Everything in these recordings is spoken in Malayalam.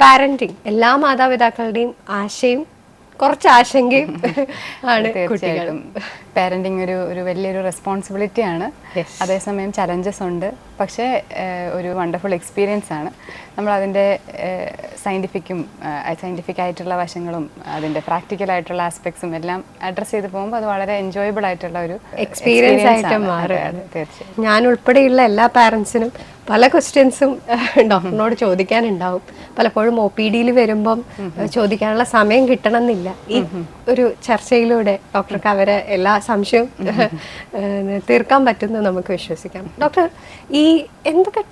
പാരന്റിങ് എല്ലാ മാതാപിതാക്കളുടെയും ആശയും കുറച്ച് ആശങ്കയും ആണ് തീർച്ചയായിട്ടും. പാരന്റിങ് ഒരു ഒരു വലിയൊരു റെസ്പോൺസിബിലിറ്റി ആണ്. അതേസമയം ചലഞ്ചസ് ഉണ്ട്. പക്ഷേ ഒരു വണ്ടർഫുൾ എക്സ്പീരിയൻസ് ആണ്. നമ്മൾ അതിന്റെ സയന്റിഫിക്കും സയന്റിഫിക് ആയിട്ടുള്ള വശങ്ങളും അതിന്റെ പ്രാക്ടിക്കൽ ആയിട്ടുള്ള ആസ്പെക്ട്സും എല്ലാം അഡ്രസ്സ് ചെയ്ത് പോകുമ്പോൾ അത് വളരെ എൻജോയബിൾ ആയിട്ടുള്ള ഒരു എക്സ്പീരിയൻസ് ആയിട്ട് മാറുകയാണ് തീർച്ചയായും. ഞാൻ ഉൾപ്പെടെയുള്ള എല്ലാ പാരൻസിനും പല ക്വസ്റ്റ്യൻസും ഡോക്ടറിനോട് ചോദിക്കാനുണ്ടാവും. പലപ്പോഴും ഒ പി ഡിയിൽ വരുമ്പം ചോദിക്കാനുള്ള സമയം കിട്ടണമെന്നില്ല. ഈ ഒരു ചർച്ചയിലൂടെ ഡോക്ടർക്ക് അവരെ എല്ലാ സംശയവും തീർക്കാൻ പറ്റുമെന്ന് നമുക്ക് വിശ്വസിക്കാം. ഡോക്ടർ ഈ എന്തൊക്കെ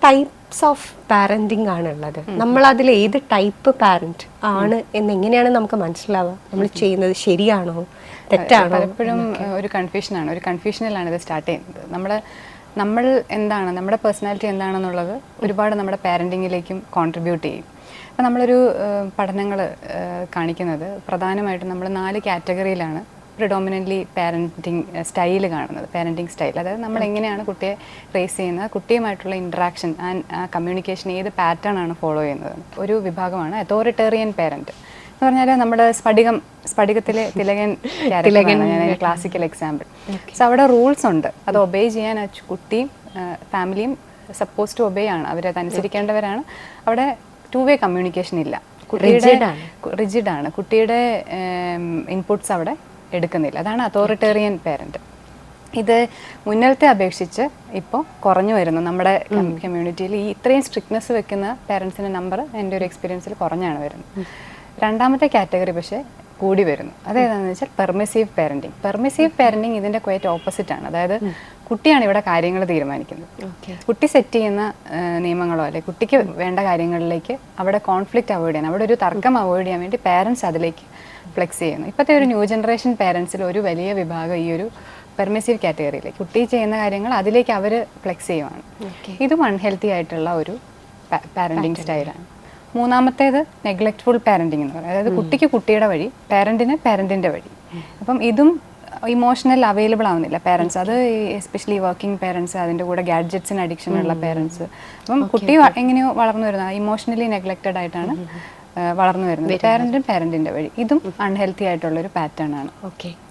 ടൈപ്സ് ഓഫ് പാരന്റിങ് ആണുള്ളത്. നമ്മൾ അതിൽ ഏത് ടൈപ്പ് പാരന്റ് ആണ് എന്ന് എങ്ങനെയാണ് നമുക്ക് മനസ്സിലാവുക? നമ്മൾ ചെയ്യുന്നത് ശരിയാണോ? തെറ്റാണോ? പലപ്പോഴും ഒരു കൺഫ്യൂഷനാണ് ഒരു കൺഫ്യൂഷനിലാണ് ഇത് സ്റ്റാർട്ട് ചെയ്യുന്നത്. നമ്മൾ നമ്മൾ എന്താണ് നമ്മുടെ പേഴ്സണാലിറ്റി എന്താണെന്നുള്ളത് ഒരുപാട് നമ്മുടെ പാരന്റിങ്ങിലേക്കും കോൺട്രിബ്യൂട്ട് ചെയ്യും. അപ്പം നമ്മളൊരു പഠനങ്ങൾ കാണിക്കുന്നത് പ്രധാനമായിട്ടും നമ്മൾ നാല് കാറ്റഗറിയിലാണ് പ്രിഡോമിനന്റ്ലി പാരന്റിങ് സ്റ്റൈൽ കാണുന്നത് പാരന്റിങ് സ്റ്റൈൽ അതായത് നമ്മൾ എങ്ങനെയാണ് കുട്ടിയെ റേസ് ചെയ്യുന്നത് കുട്ടിയുമായിട്ടുള്ള ഇൻട്രാക്ഷൻ ആൻഡ് ആ കമ്മ്യൂണിക്കേഷൻ ഏത് പാറ്റേൺ ആണ് ഫോളോ ചെയ്യുന്നത്. ഒരു വിഭാഗമാണ് അതോറിറ്റേറിയൻ പാരന്റ് എന്ന് പറഞ്ഞാൽ നമ്മുടെ സ്ഫടികം സ്ഫടികത്തിലെ തിലകൻ തിലകൻ. ഞാൻ ക്ലാസിക്കൽ എക്സാമ്പിൾ സോ അവിടെ റൂൾസ് ഉണ്ട്. അത് ഒബേ ചെയ്യാൻ ആ കുട്ടിയും ഫാമിലിയും സപ്പോസ് ടു ഒബേ ആണ്. അവരത് അനുസരിക്കേണ്ടവരാണ്. അവിടെ ടു വേ കമ്മ്യൂണിക്കേഷൻ ഇല്ല. കുട്ടിയുടെ ആണ്. റിജിഡ് ആണ്. കുട്ടിയുടെ ഇൻപുട്സ് അവിടെ എടുക്കുന്നില്ല. അതാണ് അതോറിറ്റേറിയൻ പേരന്റ് ഇത് മുന്നലത്തെ അപേക്ഷിച്ച് ഇപ്പോൾ കുറഞ്ഞു വരുന്നു. നമ്മുടെ കമ്മ്യൂണിറ്റിയിൽ ഈ ഇത്രയും സ്ട്രിക്ട്നെസ് വെക്കുന്ന പേരൻസിന്റെ നമ്പർ എന്റെ ഒരു എക്സ്പീരിയൻസിൽ കുറഞ്ഞാണ് വരുന്നത്. രണ്ടാമത്തെ കാറ്റഗറി പക്ഷേ കൂടി വരുന്നു. അതേതാണെന്ന് വെച്ചാൽ പെർമിസീവ് പാരന്റിങ് പെർമിസീവ് പാരന്റിങ് ഇതിന്റെ ക്വയറ്റ് ഓപ്പോസിറ്റ് ആണ്. അതായത് കുട്ടിയാണ് ഇവിടെ കാര്യങ്ങൾ തീരുമാനിക്കുന്നത്. കുട്ടി സെറ്റ് ചെയ്യുന്ന നിയമങ്ങളോ അല്ലെ കുട്ടിക്ക് വേണ്ട കാര്യങ്ങളിലേക്ക് അവിടെ കോൺഫ്ലിക്റ്റ് അവോയ്ഡ് ചെയ്യാൻ അവിടെ ഒരു തർക്കം അവോയ്ഡ് ചെയ്യാൻ വേണ്ടി പാരന്റ്സ് അതിലേക്ക് ഫ്ലെക്സ് ചെയ്യുന്നു. ഇപ്പോഴത്തെ ഒരു ന്യൂ ജനറേഷൻ പാരന്റ്സിൽ ഒരു വലിയ വിഭാഗം ഈ ഒരു പെർമിസീവ് കാറ്റഗറിയിലേക്ക് കുട്ടി ചെയ്യുന്ന കാര്യങ്ങൾ അതിലേക്ക് അവർ ഫ്ലെക്സ് ചെയ്യുവാണ്. ഇതും അൺഹെൽത്തി ആയിട്ടുള്ള ഒരു പാരന്റിങ് സ്റ്റൈലാണ് മൂന്നാമത്തേത് നെഗ്ലക്റ്റ്ഫുൾ പാരന്റിങ് എന്ന് പറയുന്നത്. അതായത് കുട്ടിക്ക് കുട്ടിയുടെ വഴി പാരന്റിന് പാരന്റിന്റെ വഴി. അപ്പം ഇതും ഇമോഷണൽ അവൈലബിൾ ആവുന്നില്ല പേരൻസ് അത് എസ്പെഷ്യലി വർക്കിംഗ് പേരൻസ് അതിന്റെ കൂടെ ഗാഡ്ജറ്റ്സിന് അഡിക്ഷൻ ഉള്ള പേരൻസ് അപ്പം കുട്ടി എങ്ങനെയോ വളർന്നു വരുന്നത് ഇമോഷണലി നെഗ്ലക്റ്റഡ് ആയിട്ടാണ് വളർന്നു വരുന്നത്. പേരന്റും പാരന്റിന്റെ വഴി. ഇതും അൺഹെൽത്തി ആയിട്ടുള്ള ഒരു പാറ്റേൺ ആണ്. ഓക്കെ